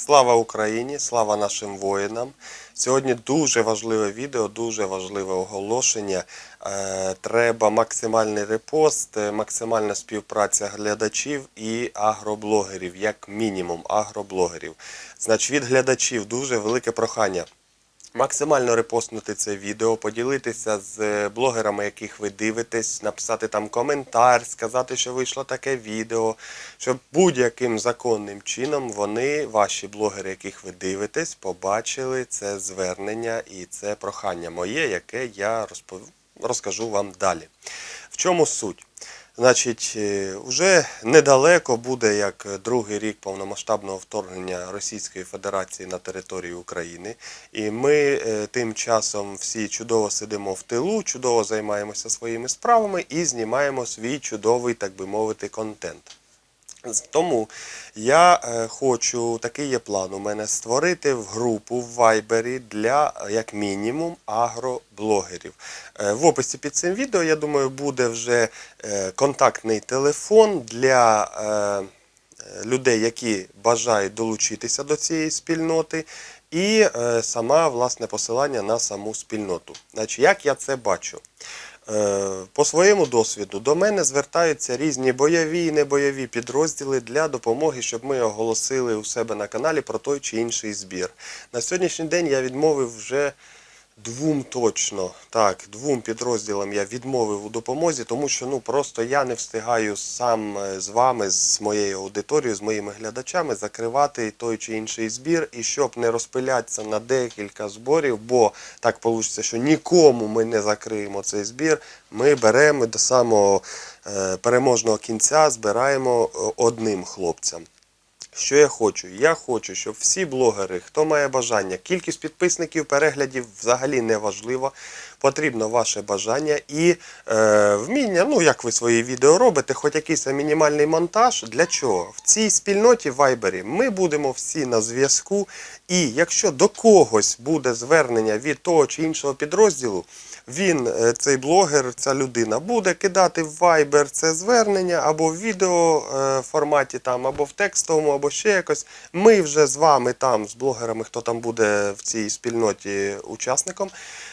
Слава Україні, слава нашим воїнам. Сьогодні дуже важливе відео, дуже важливе оголошення. Е, Треба максимальний репост, е, максимальна співпраця глядачів і агроблогерів, як мінімум агроблогерів. Значить, від глядачів дуже велике прохання. Максимально репостнути це відео, поділитися з е, блогерами, яких ви дивитесь, написати там коментар, сказати, що вийшло таке відео, щоб будь-яким законним чином вони, ваші блогери, яких ви дивитесь, побачили це звернення і це прохання моє, яке я розпов... розкажу вам далі. В чому суть? Значить, е, вже недалеко буде як другий рік повномасштабного вторгнення Російської Федерації на територію України. І ми е, тим часом всі чудово сидимо в тилу, чудово займаємося своїми справами і знімаємо свій чудовий, так би мовити, контент. Тому я е, хочу, такий є план у мене, створити в групу в Вайбері для, як мінімум, агроблогерів. Е, в описі під цим відео, я думаю, буде вже е, контактний телефон для людей, які бажають долучитися до цієї спільноти, і сама власне посилання на саму спільноту. Значить, як я це бачу? Е, По своєму досвіду до мене звертаються різні бойові і небойові підрозділи для допомоги, щоб ми оголосили у себе на каналі про той чи інший збір. На сьогоднішній день я відмовив вже двом точно. Так, двом підрозділам я відмовив у допомозі, тому що ну просто я не встигаю сам е, з вами, з моєю аудиторією, з моїми глядачами закривати той чи інший збір, і щоб не розпилятися на декілька зборів, бо так вийде, що нікому ми не закриємо цей збір. Ми беремо до самого е, переможного кінця, збираємо е, одним хлопцям. Що я хочу? Я хочу, щоб всі блогери, хто має бажання, кількість підписників, переглядів взагалі не важливо. Потрібно ваше бажання і е, вміння, ну як ви свої відео робите, хоч якийсь мінімальний монтаж. Для чого? В цій спільноті Вайбері ми будемо всі на зв'язку. І якщо до когось буде звернення від того чи іншого підрозділу, він, е, цей блогер, ця людина, буде кидати в Viber це звернення або в відео е, форматі, там, або в текстовому, або ще якось. Ми вже з вами там, з блогерами, хто там буде в цій спільноті учасником,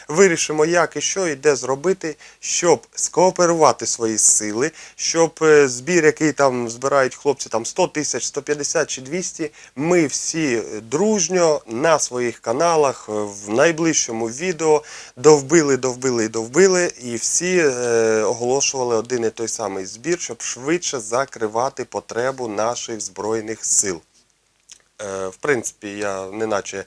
вирішимо, як і що і де зробити, щоб скооперувати свої сили, щоб е, збір, який там збирають хлопці, там 100 тисяч, 150 чи 200, ми всі дружньо на своїх каналах е, в найближчому відео довбили, довбили і довбили, і всі е, оголошували один і той самий збір, щоб швидше закривати потребу наших збройних сил. Е, В принципі, я неначе е,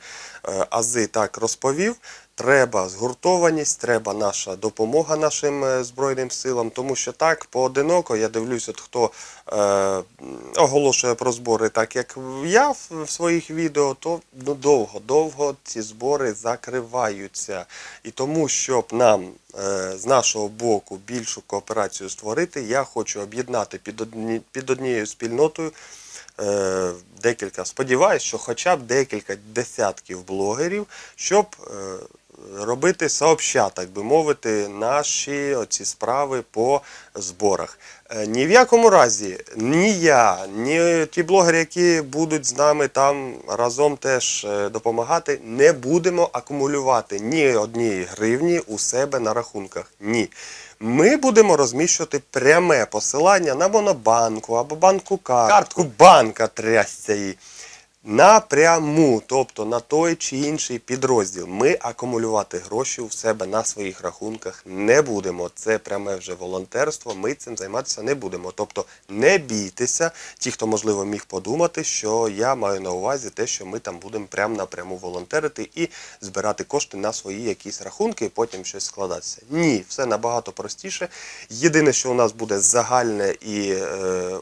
ази так розповів. Треба згуртованість, треба наша допомога нашим е, Збройним силам, тому що так, поодиноко, я дивлюсь, от хто е, оголошує про збори так, як я в, своїх відео, то ну, довго, довго ці збори закриваються. І тому, щоб нам е, з нашого боку більшу кооперацію створити, я хочу об'єднати під, одні, під однією спільнотою е, декілька, сподіваюсь, що хоча б декілька десятків блогерів, щоб е, робити сообща, так би мовити, наші оці справи по зборах. Е, Ні в якому разі ні я, ні ті блогери, які будуть з нами там разом теж е, допомагати, не будемо акумулювати ні однієї гривні у себе на рахунках. Ні. Ми будемо розміщувати пряме посилання на монобанку або банку картку, картку банка трясця її. Напряму, тобто на той чи інший підрозділ. Ми акумулювати гроші у себе на своїх рахунках не будемо. Це пряме вже волонтерство. Ми цим займатися не будемо. Тобто не бійтеся, ті, хто можливо міг подумати, що я маю на увазі те, що ми там будемо прямо напряму волонтерити і збирати кошти на свої якісь рахунки, і потім щось складатися. Ні, все набагато простіше. Єдине, що у нас буде загальне і е,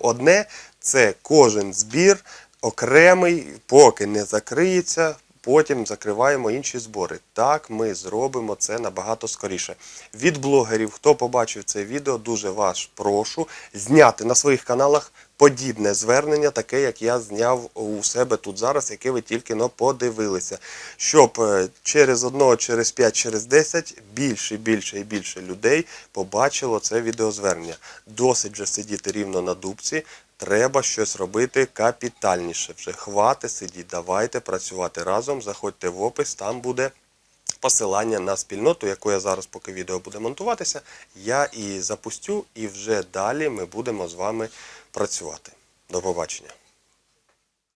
одне, це кожен збір окремий, поки не закриється, потім закриваємо інші збори. Так ми зробимо це набагато скоріше. Від блогерів, хто побачив це відео, дуже вас прошу зняти на своїх каналах подібне звернення, таке, як я зняв у себе тут зараз, яке ви тільки но подивилися. Щоб е, через одного, через 5, через 10 більше, більше і більше людей побачило це відеозвернення. Досить же сидіти рівно на дубці. Треба щось робити капітальніше. Вже хвати сидіть, давайте працювати разом. Заходьте в опис, там буде посилання на спільноту, яку я зараз, поки відео буде монтуватися, я і запустю, і вже далі ми будемо з вами працювати. До побачення.